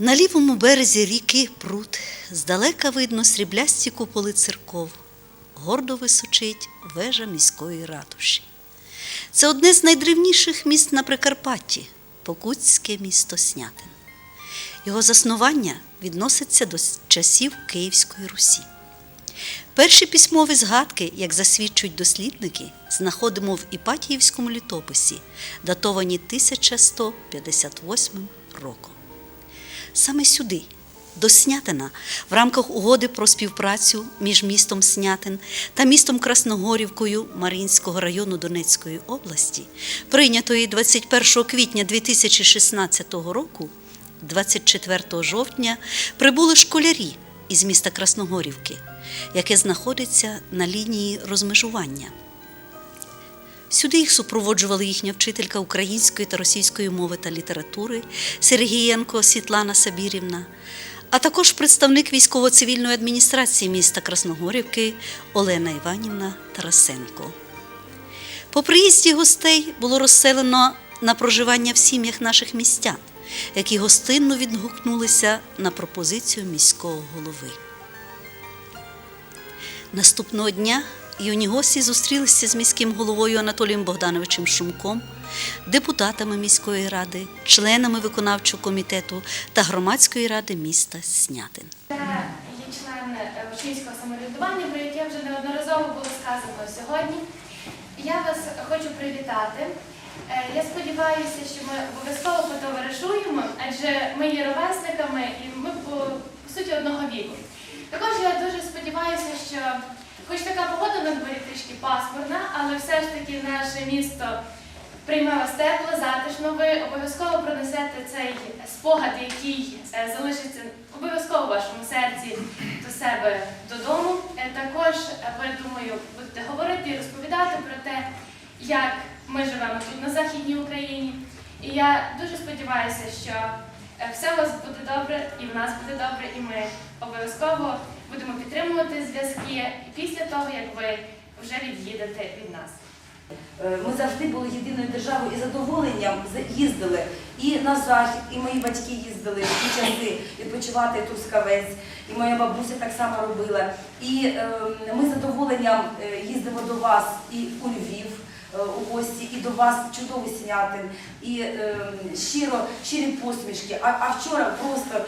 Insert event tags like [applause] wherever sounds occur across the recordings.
На лівому березі ріки Прут здалека видно сріблясті куполи церков. Гордо височить вежа міської ратуші. Це одне з найдревніших міст на Прикарпатті Покутське місто Снятин. Його заснування відноситься до часів Київської Русі. Перші письмові згадки, як засвідчують дослідники, знаходимо в Іпатіївському літописі, датовані 1158 роком. Саме сюди, до Снятина, в рамках угоди про співпрацю між містом Снятин та містом Красногорівкою Мар'їнського району Донецької області, прийнятої 21 квітня 2016 року, 24 жовтня прибули школярі із міста Красногорівки, яке знаходиться на лінії розмежування. Сюди їх супроводжували їхня вчителька української та російської мови та літератури Сергієнко Світлана Сабірівна, а також представник військово-цивільної адміністрації міста Красногорівки Олена Іванівна Тарасенко. По приїзді гостей було розселено на проживання в сім'ях наших містян, які гостинно відгукнулися на пропозицію міського голови. Наступного дня юні гості зустрілися з міським головою Анатолієм Богдановичем Шумком, депутатами міської ради, членами виконавчого комітету та громадської ради міста Снятин. Це є член е, учнівського самоврядування, про яке вже неодноразово було сказано сьогодні. Я вас хочу привітати. Е, Я сподіваюся, що ми обов'язково потоваришуємо, адже ми є ровесниками і ми по суті одного віку. Також я дуже сподіваюся, що хоч така погода на дворі трішки пасмурна, але все ж таки наше місто прийме вас тепло, затишно. Ви обов'язково пронесете цей спогад, який е, залишиться обов'язково в вашому серці до себе додому. Е, Також е, ви думаю, будете говорити і розповідати про те, як ми живемо тут на Західній Україні. І я дуже сподіваюся, що все у вас буде добре, і в нас буде добре, і ми обов'язково будемо підтримувати зв'язки після того, як ви вже від'їдете від нас. Е, Ми завжди були єдиною державою і задоволенням їздили і на захід, і мої батьки їздили в ті часи відпочивати Трускавець, і моя бабуся так само робила. І е, ми задоволенням е, їздимо до вас і у Львів. Е, У гості і до вас чудовий снятин, і е, щиро, щирі посмішки. А, а вчора просто,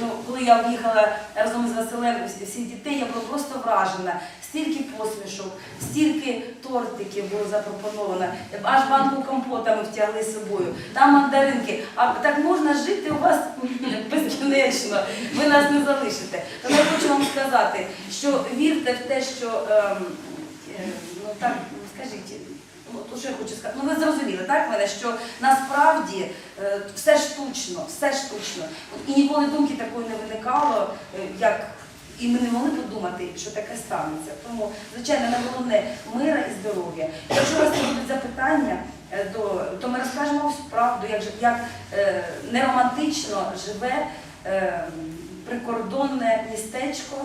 ну, коли я в'їхала разом з Василем всіх дітей, я була просто вражена. Стільки посмішок, стільки тортиків було запропоновано, аж банку компота ми втягли з собою, там мандаринки. А так можна жити у вас [laughs] безкінечно, ви нас не залишите. Тому я хочу вам сказати, що вірте в те, що ем, е, ну так скажіть. Ну, то, що я хочу сказати, ну ви зрозуміли, так мене, що насправді е, все штучно, все штучно. І ніколи думки такої не виникало, е, як і ми не могли подумати, що таке станеться. Тому, звичайно, на головне мира і здоров'я. Якщо у вас будуть запитання, е, то ми розкажемо правду, як, як е, неромантично живе е, прикордонне містечко,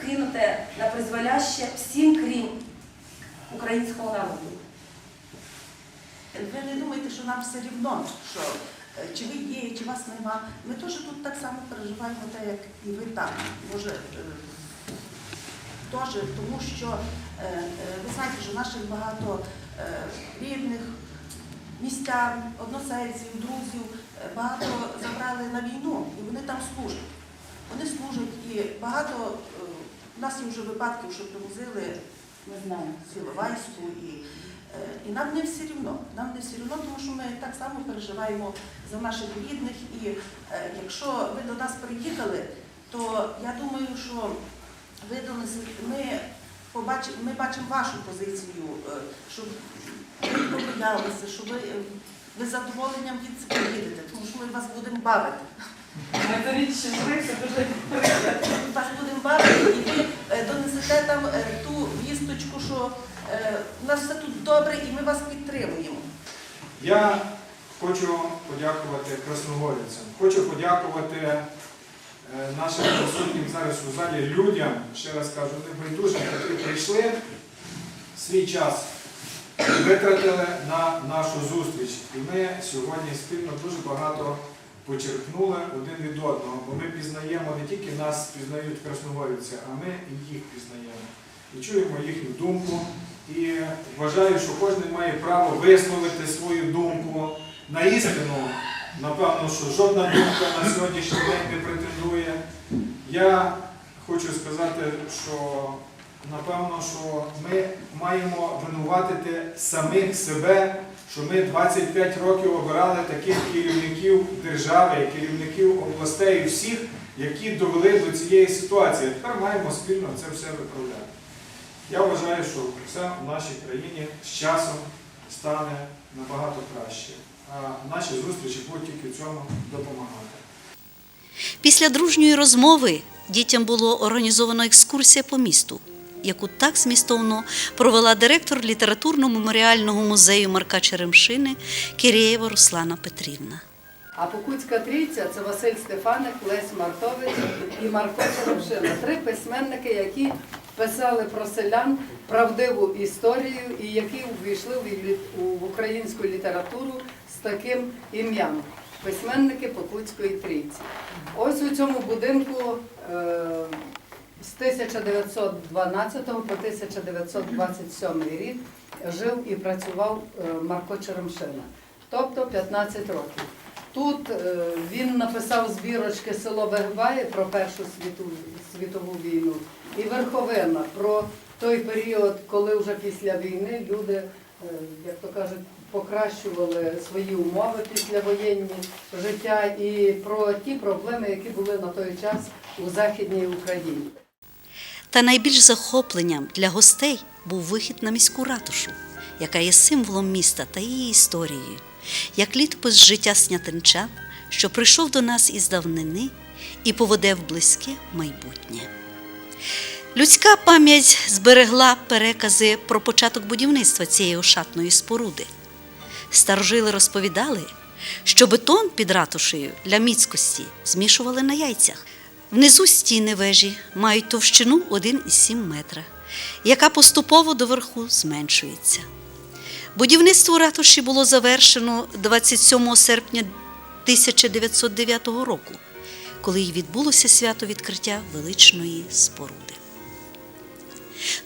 кинуте на призволяще всім, крім українського народу. Ви не думайте, що нам все рівно, що е, чи ви є, чи вас нема. Ми теж тут так само переживаємо те, як і ви там. Може, е, теж, тому що е, ви знаєте, що наших багато рідних, містян, односельців, друзів багато забрали на війну і вони там служать. Вони служать і багато у нас є вже випадків, що привозили Ми знаємо. Сіловайську і, е, і нам не все рівно. Нам не все рівно, тому що ми так само переживаємо за наших рідних. І е, якщо ви до нас приїхали, то я думаю, що ви донесете, ми побачимо, ми бачимо вашу позицію, е, щоб ви побоялися, що ви, ви з задоволенням від себе їдете, тому що ми вас будемо бавити. Ми вас будемо бавити, і ви донесете там е, що е, у нас все тут добре і ми вас підтримуємо. Я хочу подякувати красногорівцям, хочу подякувати е, нашим присутнім зараз у залі людям, ще раз кажу, небайдужим, які прийшли свій час витратили на нашу зустріч. І ми сьогодні спільно дуже багато почерпнули один від одного, бо ми пізнаємо не тільки нас пізнають красногорівці, а ми і їх пізнаємо. І чуємо їхню думку. І вважаю, що кожен має право висловити свою думку на істину. Напевно, що жодна думка на сьогоднішній день не претендує. Я хочу сказати, що напевно, що ми маємо винуватити самих себе, що ми 25 років обирали таких керівників держави, керівників областей, всіх, які довели до цієї ситуації. Тепер маємо спільно це все виправляти. Я вважаю, що все в нашій країні з часом стане набагато краще. А наші зустрічі будуть тільки в цьому допомагати. Після дружньої розмови дітям було організовано екскурсія по місту, яку так змістовно провела директор літературно-меморіального музею Марка Черемшини Кирєєва Руслана Петрівна. А Покутська трійця це Василь Стефаник, Лесь Мартович і Марко Черемшина. Три письменники, які писали про селян правдиву історію і які увійшли в українську літературу з таким ім'ям. Письменники Покутської трійці. Ось у цьому будинку е, з 1912 по 1927 рік жив і працював е, Марко Черемшина, тобто 15 років. Тут е, він написав збірочки село Вегбає про Першу світову війну і Верховина про той період, коли вже після війни люди, е, як то кажуть, покращували свої умови післявоєнні життя і про ті проблеми, які були на той час у Західній Україні. Та найбільш захопленням для гостей був вихід на міську ратушу, яка є символом міста та її історією, як літопис життя снятинчан, що прийшов до нас із давнини і поведе в близьке майбутнє. Людська пам'ять зберегла перекази про початок будівництва цієї ошатної споруди. Старожили розповідали, що бетон під ратушею для міцкості змішували на яйцях. Внизу стіни вежі мають товщину 1,7 метра, яка поступово доверху зменшується. Будівництво ратуші було завершено 27 серпня 1909 року, коли й відбулося свято відкриття величної споруди.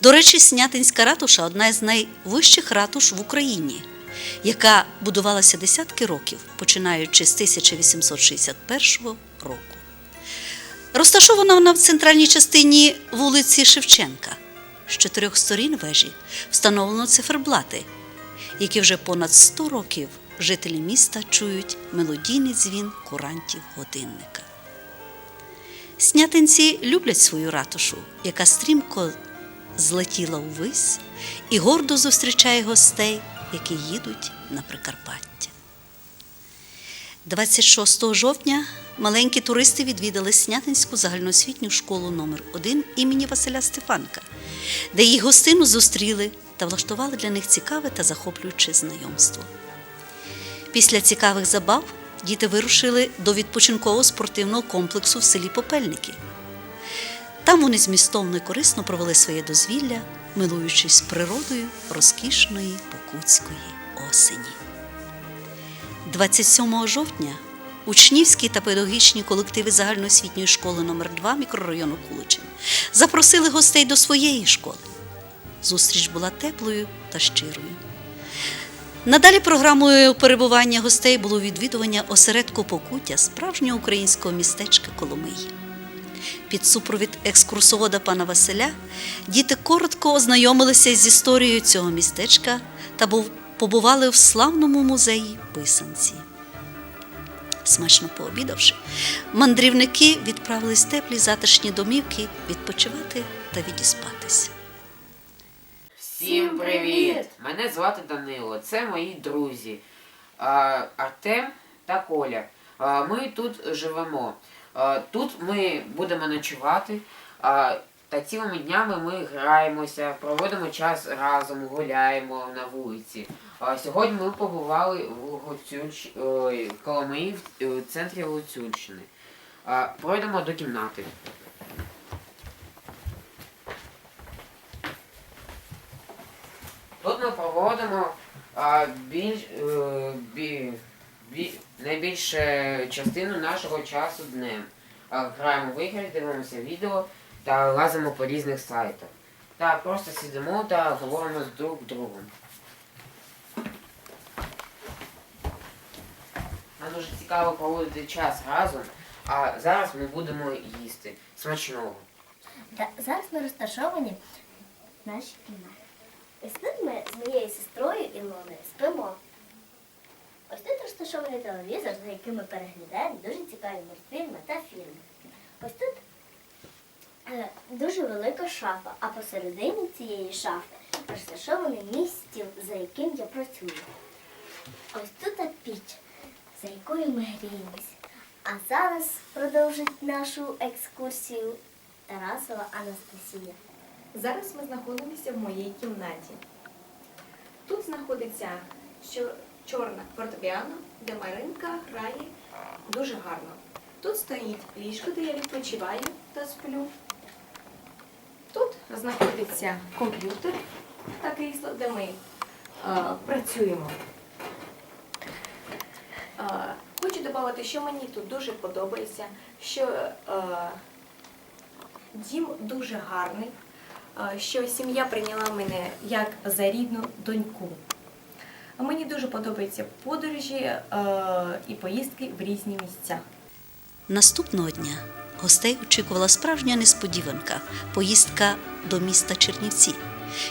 До речі, Снятинська ратуша одна з найвищих ратуш в Україні, яка будувалася десятки років, починаючи з 1861 року. Розташована вона в центральній частині вулиці Шевченка. З чотирьох сторін вежі встановлено циферблати, які вже понад 100 років жителі міста чують мелодійний дзвін курантів годинника. Снятинці люблять свою ратушу, яка стрімко злетіла увись і гордо зустрічає гостей, які їдуть на Прикарпаття. 26 жовтня маленькі туристи відвідали Снятинську загальноосвітню школу номер 1 імені Василя Стефанка, де їх гостину зустріли та влаштували для них цікаве та захоплююче знайомство. Після цікавих забав діти вирушили до відпочинкового спортивного комплексу в селі Попельники. Там вони змістовно і корисно провели своє дозвілля, милуючись природою розкішної покутської осені. 27 жовтня учнівські та педагогічні колективи загальноосвітньої школи номер 2 мікрорайону Куличин запросили гостей до своєї школи. Зустріч була теплою та щирою. Надалі програмою перебування гостей було відвідування осередку Покуття справжнього українського містечка Коломиї. Під супровід екскурсовода пана Василя діти коротко ознайомилися з історією цього містечка та побували в славному музеї писанці. Смачно пообідавши, мандрівники відправились в теплі затишні домівки відпочивати та відіспатися. Всім привіт! Мене звати Данило. Це мої друзі Артем та Коля. Ми тут живемо. Тут ми будемо ночувати. Та цілими днями ми граємося, проводимо час разом, гуляємо на вулиці. Сьогодні ми побували в Гуцульщ... в Коломиї в в центрі Гуцульщини. Пройдемо до кімнати. Тут ми проводимо а, більш, е, бі, бі- найбільшу частину нашого часу днем. А, Граємо в ігри, дивимося відео та лазимо по різних сайтах. Та просто сидимо та говоримо з друг другом. Нам дуже цікаво проводити час разом, а зараз ми будемо їсти. Смачного. Та зараз ми розташовані в нашій кімнаті. Ось тут ми з моєю сестрою Ілоною спимо. Ось тут розташований телевізор, за яким ми переглядаємо дуже цікаві мультфільми та фільми. Ось тут е, дуже велика шафа, а посередині цієї шафи розташований мій стіл, за яким я працюю. Ось тут піч, за якою ми гріємось. А зараз продовжить нашу екскурсію Тарасова Анастасія. Зараз ми знаходимося в моїй кімнаті. Тут знаходиться чорна фортепіано, де Маринка грає дуже гарно. Тут стоїть ліжко, де я відпочиваю та сплю. Тут знаходиться комп'ютер та крісло, де ми е, працюємо. Е, хочу додати, що мені тут дуже подобається, що е, дім дуже гарний, що сім'я прийняла мене як за рідну доньку. Мені дуже подобаються подорожі е, і поїздки в різні місця. Наступного дня гостей очікувала справжня несподіванка поїздка до міста Чернівці,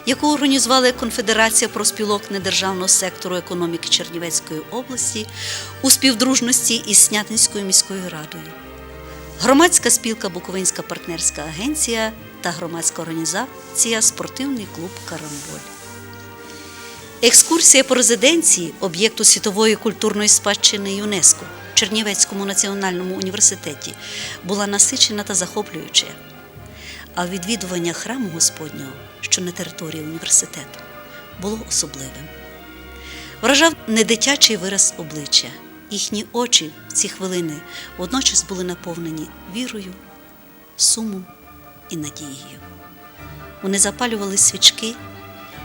яку організувала Конфедерація профспілок недержавного сектору економіки Чернівецької області у співдружності із Снятинською міською радою. Громадська спілка Буковинська партнерська агенція та громадська організація Спортивний клуб Карамболь. Екскурсія по резиденції об'єкту світової культурної спадщини ЮНЕСКО в Чернівецькому національному університеті була насичена та захоплююча. А відвідування храму Господнього, що на території університету, було особливим. Вражав недитячий вираз обличчя. Їхні очі в ці хвилини водночас були наповнені вірою, сумом і надією. Вони запалювали свічки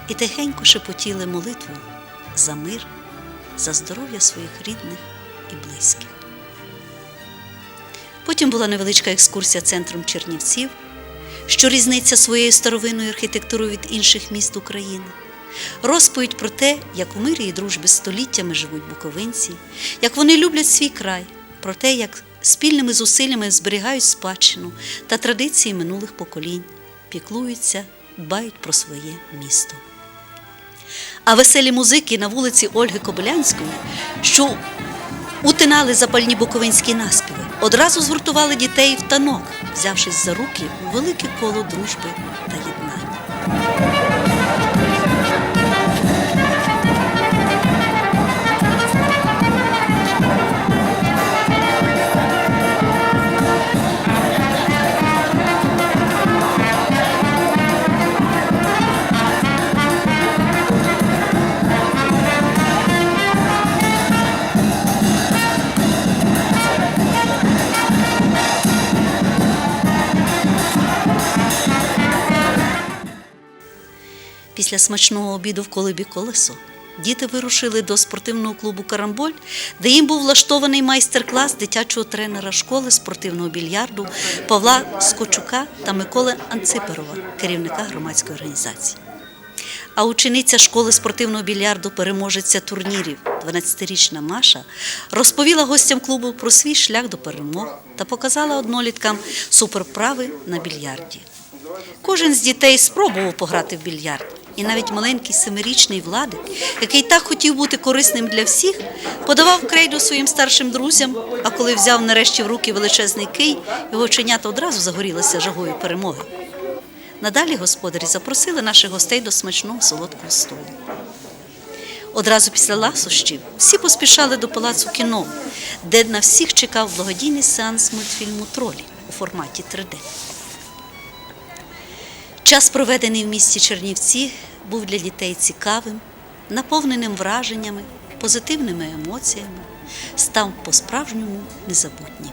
і тихенько шепотіли молитву за мир, за здоров'я своїх рідних і близьких. Потім була невеличка екскурсія центром Чернівців, що різниця своєю старовинною архітектурою від інших міст України. Розповідь про те, як у мирі і дружбі століттями живуть буковинці, як вони люблять свій край, про те, як спільними зусиллями зберігають спадщину та традиції минулих поколінь, піклуються, дбають про своє місто. А веселі музики на вулиці Ольги Кобилянської, що утинали запальні буковинські наспіви, одразу згуртували дітей в танок, взявшись за руки у велике коло дружби та єднання. Після смачного обіду в колибі колесо діти вирушили до спортивного клубу Карамболь, де їм був влаштований майстер-клас дитячого тренера школи спортивного більярду Павла Скочука та Миколи Анциперова, керівника громадської організації. А учениця школи спортивного більярду, переможеця турнірів, 12-річна Маша, розповіла гостям клубу про свій шлях до перемог та показала одноліткам суперправи на більярді. Кожен з дітей спробував пограти в більярд, і навіть маленький семирічний владик, який так хотів бути корисним для всіх, подавав крейду своїм старшим друзям. А коли взяв нарешті в руки величезний кий, його оченята одразу загорілися жагою перемоги. Надалі господарі запросили наших гостей до смачного солодкого столу. Одразу після ласощів всі поспішали до палацу кіно, де на всіх чекав благодійний сеанс мультфільму Тролі у форматі 3D. Час, проведений в місті Чернівці, був для дітей цікавим, наповненим враженнями, позитивними емоціями, став по-справжньому незабутнім.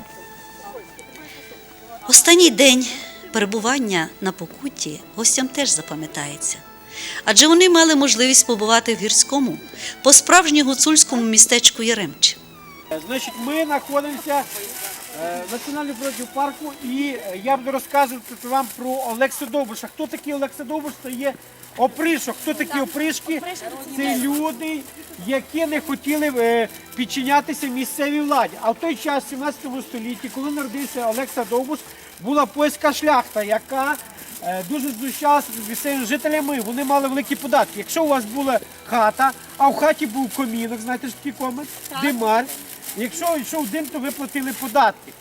Останній день перебування на покутті гостям теж запам'ятається. Адже вони мали можливість побувати в гірському, по-справжньому гуцульському містечку Яремче. Значить, ми знаходимося е, в парку і е, я буду розказувати вам про Олекса Довбуша. Хто такий Олекса Довбуш? Це є опришок. Хто такі опришки? Це люди, які не хотіли е, підчинятися місцевій владі. А в той час, в 17 столітті, коли народився Олекса Довбуш, була польська шляхта, яка дуже знущалася над місцевими жителями. Вони мали великі податки. Якщо у вас була хата, а в хаті був комінок, знаєте ж такий комін, димар. Якщо йшов дим, то ви платили податки.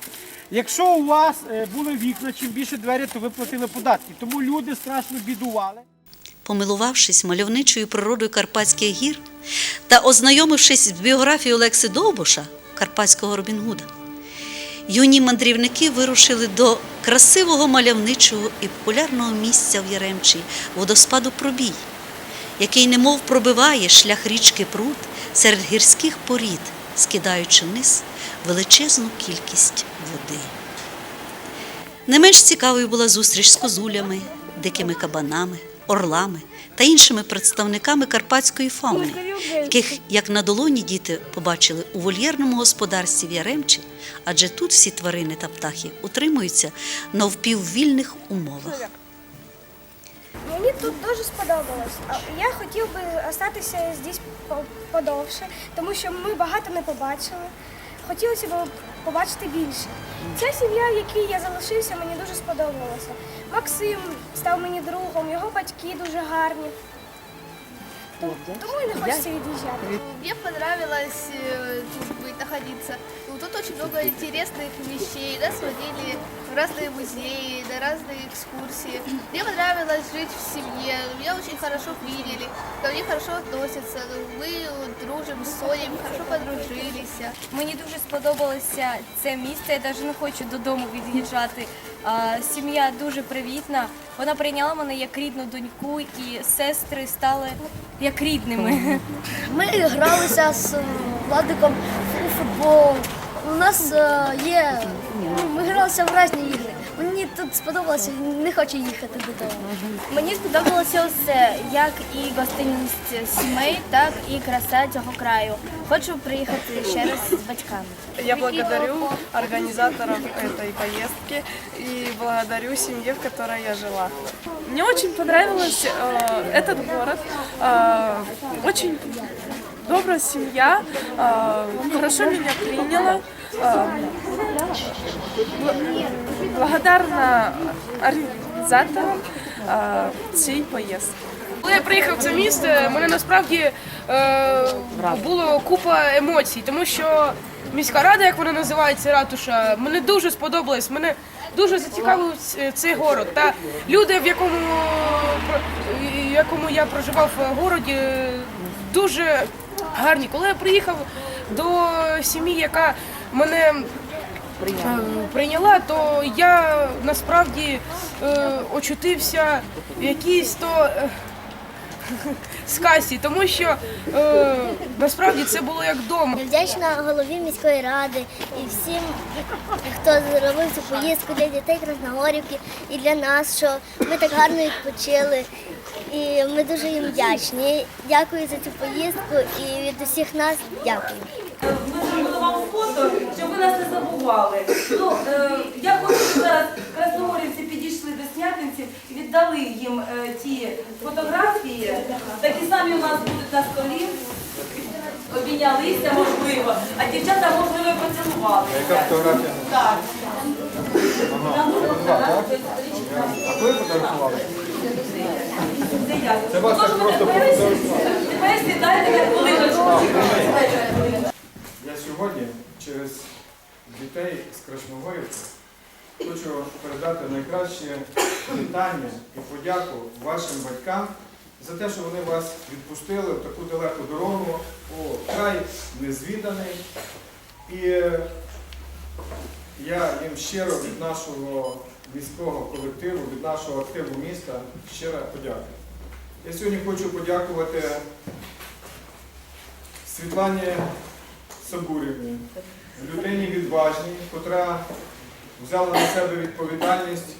Якщо у вас е, були вікна, чим більше двері, то ви платили податки. Тому люди страшно бідували. Помилувавшись мальовничою природою Карпатських гір та ознайомившись з біографією Олекси Довбуша, карпатського Робін Гуда, юні мандрівники вирушили до красивого мальовничого і популярного місця в Яремчі водоспаду Пробій, який немов пробиває шлях річки Прут серед гірських порід, скидаючи вниз величезну кількість води. Не менш цікавою була зустріч з козулями, дикими кабанами, орлами та іншими представниками карпатської фауни, яких, як на долоні діти побачили у вольєрному господарстві в Яремчі, адже тут всі тварини та птахи утримуються на впіввільних умовах. Мені тут дуже сподобалось. Я хотів би остатися здесь подовше, тому що ми багато не побачили. Хотілося б побачити більше. Ця сім'я, в якій я залишився, мені дуже сподобалася. Максим став мені другом, його батьки дуже гарні. Тому- і не хочеться від'їжджати. Мне понравилось э, тут находиться. Ну, Тут очень много интересных вещей, да, сводили в разные музеи, на разные экскурсии. Мне понравилось жить в семье, меня очень хорошо приняли, ко мне хорошо относятся, ну, мы дружим с Соней, мы хорошо подружились. Мені дуже сподобалося це місце. Я навіть не хочу додому від'їжджати. А, Сім'я дуже привітна. Вона прийняла мене як рідну доньку, і сестри стали як рідними. Ми гралися з Владиком у футбол. У нас е, є. ну, Ми гралися в різні ігри. Мені тут сподобалося, не хочу їхати додому. Мені сподобалося все, як і гостинність сімей, так і краса цього краю. Хочу приїхати ще раз з батьками. Я благодарю организаторов этой поездки и благодарю семье, в которой я жила. Мне очень понравился э, этот город. Э, очень добрая семья, э, хорошо меня приняла. Бл- благодарна організаторам е, цієї поїздки. Коли я приїхав в це місто, мене насправді е, було купа емоцій, тому що міська рада, як вона називається, ратуша, мене дуже сподобалось. Мене дуже зацікавив цей город. Та люди, в якому, про- в якому я проживав в городі, дуже гарні. Коли я приїхав до сім'ї, яка мене е, прийняла, то я насправді е, очутився в якійсь то е, [laughs] сказці, тому що е, насправді це було як вдома. Вдячна голові міської ради і всім, хто зробив цю поїздку для дітей Красногорівки і для нас, що ми так гарно відпочили. І ми дуже їм вдячні. Дякую за цю поїздку і від усіх нас дякую. Ми фото, щоб ви нас не забували. Ну, е, я хочу, щоб зараз красногорівці підійшли до снятинців і віддали їм е, ті фотографії. Такі самі у нас будуть на столі. Обійнялися, можливо, а дівчата, можливо, поцілували. Яка фотографія? Так. Нам так? фотографія. А коли фотографували? Це я. Це вас Тож так ви просто фотографували? Тепер сідайте на хвилиночку. Через дітей з Крашногорівки хочу передати найкраще вітання і подяку вашим батькам за те, що вони вас відпустили в таку далеку дорогу, у край незвіданий. І я їм щиро від нашого міського колективу, від нашого активу міста щира подяка. Я сьогодні хочу подякувати Світлані Сабурівні, людині відважній, котра взяла на себе відповідальність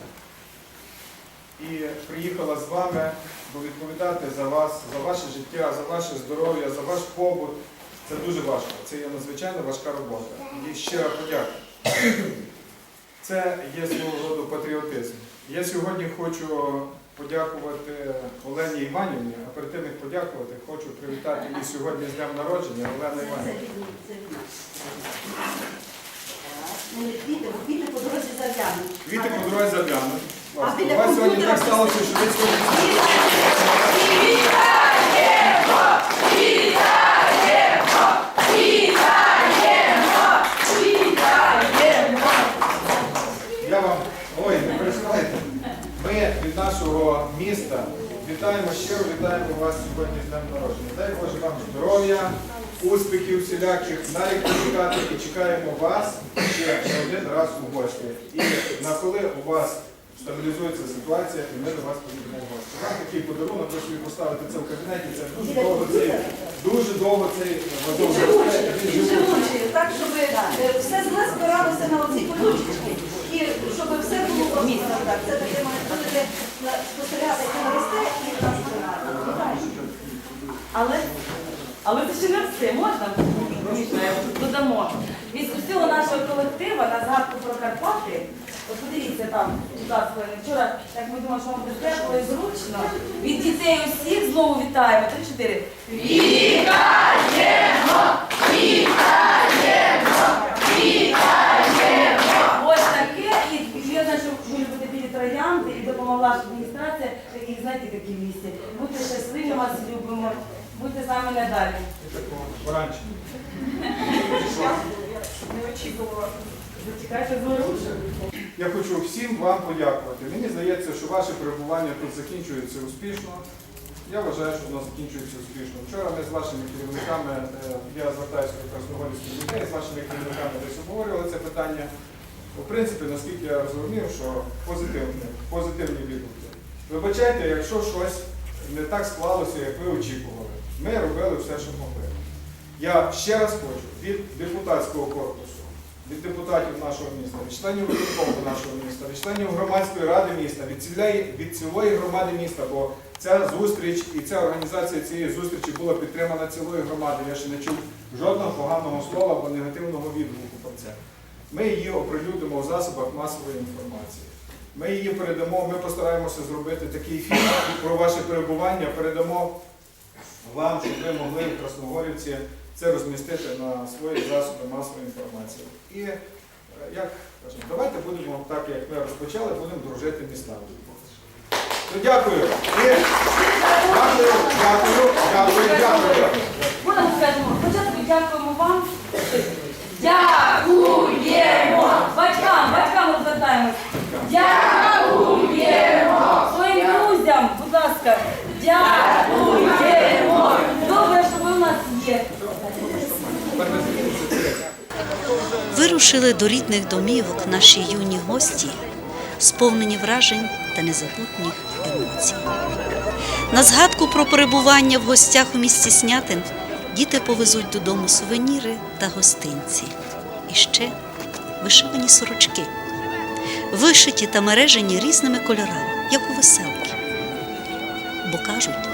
і приїхала з вами бо відповідати за вас, за ваше життя, за ваше здоров'я, за ваш побут, Це дуже важко. Це є надзвичайно важка робота. І щира подяка. Це є свого роду патріотизм. Я сьогодні хочу подякувати Олені Іванівні, а перед тим як подякувати, хочу привітати її сьогодні з днем народження Олена Іванівна. Квіти, квіти по дорозі зав'януть. Квіти по дорозі заглянуть. У вас сьогодні так сталося, що ви сьогодні. Я вам, ой, не переживайте. Ми від нашого міста вітаємо щиро, вітаємо вас сьогодні з днем народження. Дай Боже вам здоров'я, успіхів всіляких, навіть чекати і чекаємо вас ще один раз у гості. І на коли у вас стабілізується ситуація, і ми до вас поїдемо в гості. Вам такий подарунок, ви собі поставите це в кабінеті, це дуже довго цей, дуже довго цей вазон. Так, щоб е, все зле збиралося на оці колючки. І щоб все було помітно. Так, це таке на- спостерігати, як воно росте і. Але, але це ще не все. Можна? Додамо. Від усього нашого колектива на згадку про Карпати, от подивіться там, будь ласка, вчора, як ми думали, що вам буде тепло і зручно, від дітей усіх знову вітаємо. Три-чотири. Ось таке, і я знаю, що ви любите білі троянди, і допомогла ж адміністрація, і знаєте, які в місті. Будьте щасливі, вас любимо, будьте з нами надалі. Не очікувала. Зачекайте зворушно. Я хочу всім вам подякувати. Мені здається, що ваше перебування тут закінчується успішно. Я вважаю, що воно закінчується успішно. Вчора ми з вашими керівниками, е, я звертаюся до красногорівських людей, з вашими керівниками десь обговорювали це питання. У принципі, наскільки я зрозумів, що позитивні, позитивні відгуки. Вибачайте, якщо щось не так склалося, як ви очікували. Ми робили все, що могли. Я ще раз хочу від депутатського корпусу, від депутатів нашого міста, від членів виконкому нашого міста, від членів громадської ради міста, від цілої, від цілої громади міста, бо ця зустріч і ця організація цієї зустрічі була підтримана цілою громадою. Я ще не чув жодного поганого слова або негативного відгуку про це. Ми її оприлюдимо в засобах масової інформації. Ми її передамо, ми постараємося зробити такий фільм про ваше перебування, передамо вам, щоб ви могли в Красногорівці це розмістити на свої засоби масової інформації. І е, як кажемо, давайте будемо так, як ми розпочали, будемо дружити містами. Ну, дякую. І дякую, дякую, дякую, дякую. Будемо скажемо, спочатку дякуємо вам. Дякуємо! Батькам, батькам ми звертаємось. Дякуємо! Своїм друзям, будь ласка, дякуємо! Добре, що ви у нас є. Вирушили до рідних домівок наші юні гості, сповнені вражень та незабутніх емоцій. На згадку про перебування в гостях у місті Снятин діти повезуть додому сувеніри та гостинці. І ще вишивані сорочки, вишиті та мережені різними кольорами, як у веселки. Бо кажуть,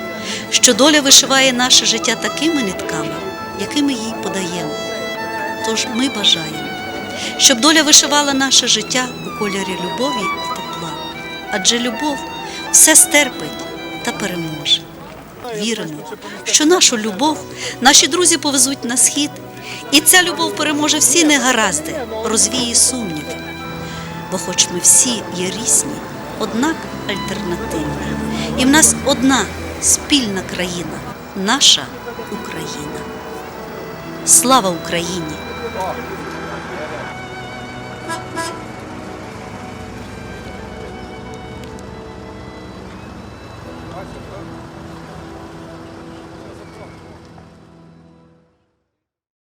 що доля вишиває наше життя такими нитками, якими їй подаємо. Тож ми бажаємо, щоб доля вишивала наше життя у кольорі любові і тепла, адже любов все стерпить та переможе. Віримо, що нашу любов наші друзі повезуть на схід, і ця любов переможе всі негаразди, розвіє сумніви. Бо, хоч ми всі є різні, однак альтернативні, і в нас одна спільна країна, наша Україна. Слава Україні!